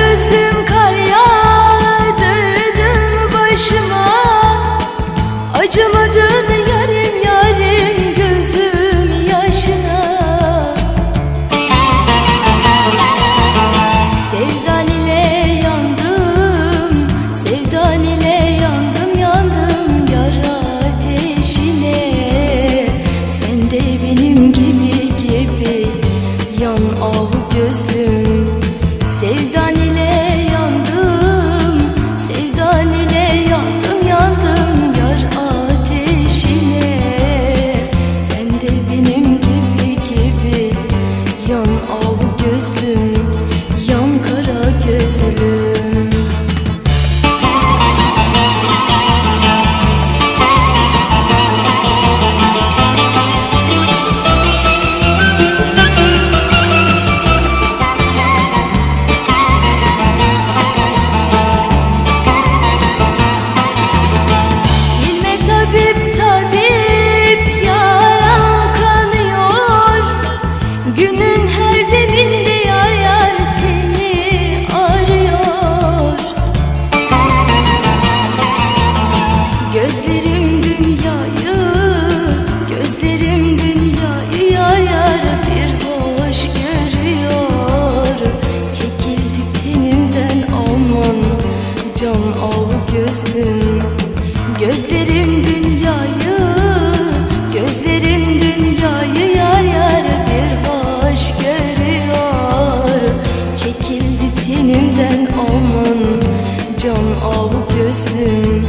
gözlüm yüzlüm aman Can al gözlüm,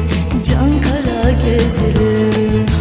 can kara gözlüm.